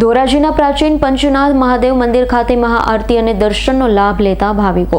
ધોરાજીના પ્રાચીન પંચનાથ મહાદેવ મંદિર ખાતે મહાઆરતી અને દર્શનનો લાભ લેતા ભાવિકો.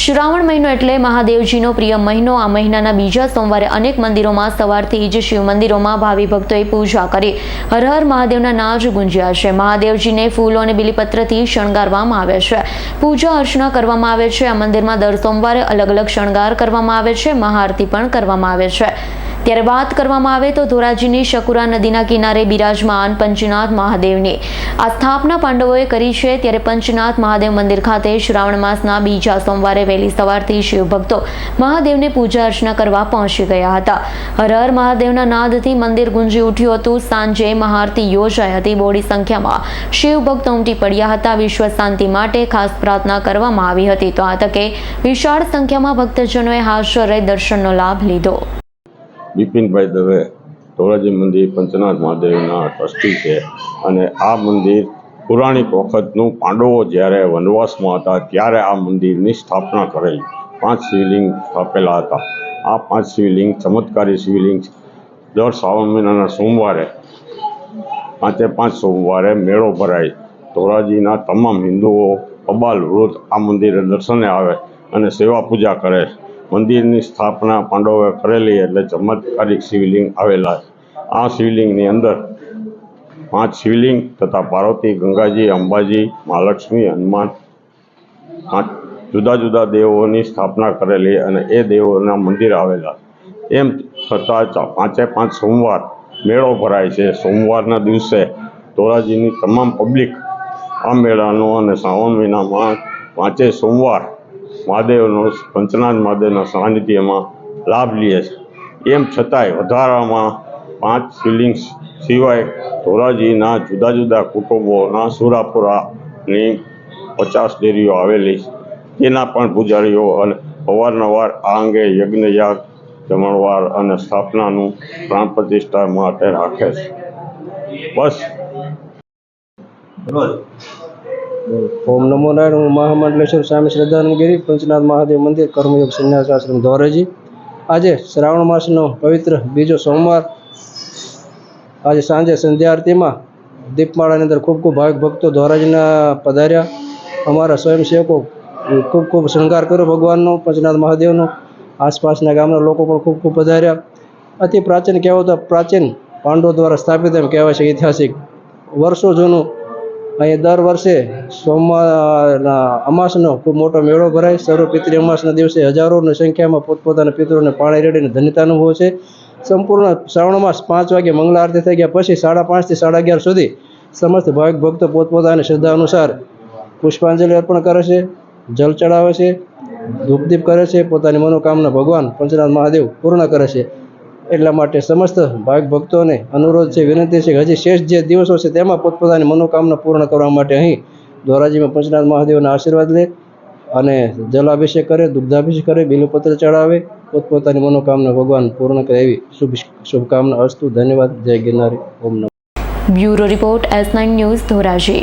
શ્રાવણ મહિનો એટલે મહાદેવજીનો પ્રિય મહિનો. આ મહિનાના બીજા સોમવારે અનેક મંદિરોમાં સવારથી જ શિવ મંદિરોમાં ભાવિ ભક્તોએ પૂજા કરી હર હર મહાદેવના નાજ ગુંજ્યા છે. મહાદેવજીને ફૂલો અને બિલીપત્રથી શણગારવામાં આવે છે. પૂજા અર્ચના કરવામાં આવે છે. આ મંદિરમાં દર સોમવારે અલગ અલગ શણગાર કરવામાં આવે છે. મહાઆરતી પણ કરવામાં આવે છે. ત્યારે વાત કરવામાં આવે તો ધોરાજીની શકુરા નદીના કિનારે બિરાજમાન પંચનાથ મહાદેવની. આ સ્થાપના પાંડવોએ કરી છે ત્યારે પંચનાથ મહાદેવ મંદિર ખાતે શ્રાવણ માસના બીજા સોમવારે વહેલી સવારથી શિવભક્તો મહાદેવને પૂજા અર્ચના કરવા પહોંચી ગયા હતા. હર હર મહાદેવના નાદથી મંદિર ગુંજી ઉઠ્યું હતું. સાંજે મહાઆરતી યોજાઈ હતી. બોડી સંખ્યામાં શિવભક્તો ઉમટી પડ્યા હતા. વિશ્વ શાંતિ માટે ખાસ પ્રાર્થના કરવામાં આવી હતી. તો આ તકે વિશાળ સંખ્યામાં ભક્તજનોએ હાજર દર્શનનો લાભ લીધો. બિપિનભાઈ દવે ધોરાજી મંદિર, પંચનાથ મહાદેવના ટ્રસ્ટી છે. અને આ મંદિર પુરાણિક વખતનું પાંડવો જ્યારે વનવાસમાં હતા, ત્યારે આ મંદિરની સ્થાપના કરેલી. પાંચ શિવલિંગ સ્થાપેલા હતા. આ પાંચ શિવલિંગ, ચમત્કારી શિવલિંગ દર શ્રાવણ મહિનાના સોમવારે, પાંચે પાંચ સોમવારે મેળો ભરાય. ધોરાજીના તમામ હિન્દુઓ અબાલ વૃદ્ધ આ મંદિરે દર્શને આવે અને સેવા પૂજા કરે. મંદિરની સ્થાપના પાંડવોએ કરેલી એટલે ચમત્કારિક શિવલિંગ આવેલા આ શિવલિંગની અંદર પાંચ શિવલિંગ તથા પાર્વતી, ગંગાજી, અંબાજી મહાલક્ષ્મી હનુમાન પાંચ જુદા જુદા દેવોની સ્થાપના કરેલી અને એ દેવોના મંદિર આવેલા એમ છતાં પાંચે પાંચ સોમવાર મેળો ભરાય છે. સોમવારના દિવસે ધોરાજીની તમામ પબ્લિક આ મેળાનો અને શ્રાવણ મહિનામાં પાંચે સોમવાર મહાદેવનો, પંચનાથ મહાદેવના સાનિધ્યમાં લાભ લે છે. એમ છતાંય વધારામાં પાંચ શિવલિંગ સિવાય ધોરાજીના જુદા જુદા કુટુંબોના સુરાપુરાની પચાસ ડેરીઓ આવેલી છે. તેના પણ પૂજારીઓ અને અવારનવાર આ અંગે યજ્ઞયાગ જમણવાર અને સ્થાપનાનું પ્રાણ પ્રતિષ્ઠા માટે રાખે છે. બસ. ઓમ નમો નારાયણ. હું મહામંડલેશ્વર સ્વામી શ્રદ્ધાનંદ પંચનાથ મહાદેવ મંદિર કર્મયોગ સંન્યાસ આશ્રમ ધોરેજી આજે શ્રાવણ માસનો પવિત્ર બીજો સોમવાર. આજે સાંજે સંધ્યા આરતીમાં દીપમાળાની અંદર ખૂબ ખૂબ ભાવિક ભક્તો ધોરાજીના પધાર્યા. અમારા સ્વયંસેવકો ખૂબ ખૂબ શણગાર કર્યો ભગવાનનો, પંચનાથ મહાદેવનો. આસપાસના ગામના લોકો પણ ખૂબ ખૂબ પધાર્યા. અતિ પ્રાચીન કહેવાતા, પ્રાચીન પાંડવો દ્વારા સ્થાપિત એમ કહેવાય છે ઐતિહાસિક. વર્ષો જૂનું અહીં દર વર્ષે સોમવારના અમાસનો ખૂબ મોટો મેળો ભરાય. સર્વ પિતૃ અમાસના દિવસે હજારોની સંખ્યામાં પોતપોતાના પિતૃને પાણી રેડીને ધન્યતા અનુભવ છે. સંપૂર્ણ શ્રાવણ માસ પાંચ વાગે મંગળા આરતી થઈ ગયા પછી સાડા પાંચથી સાડા અગિયાર સુધી સમસ્ત ભાવિક ભક્તો પોતપોતાની શ્રદ્ધા અનુસાર પુષ્પાંજલિ અર્પણ કરે છે, જલ ચડાવે છે, ધૂપદીપ કરે છે, પોતાની મનોકામના ભગવાન પંચનાથ મહાદેવ પૂર્ણ કરે છે. એટલા માટે સમસ્ત ભાગ ભક્તોને અનુરોધ છે, વિનંતી છે કે હજી શેષ જે દિવસો છે તેમાં પોતપોતાની મનોકામના પૂર્ણ કરવા માટે અહીં ધોરાજીમાં પંચનાથ મહાદેવના આશીર્વાદ લે અને જલાભિષેક કરે, દુગ્ધાભિષેક કરે, બિલુપત્ર ચડાવે, પોતપોતાની મનોકામના ભગવાન પૂર્ણ કરે એવી શુભ શુભકામના અસ્તુ ધન્યવાદ. જય ગિરનારી. ઓમ નમઃ. Bureau report S nine news Dhoraji.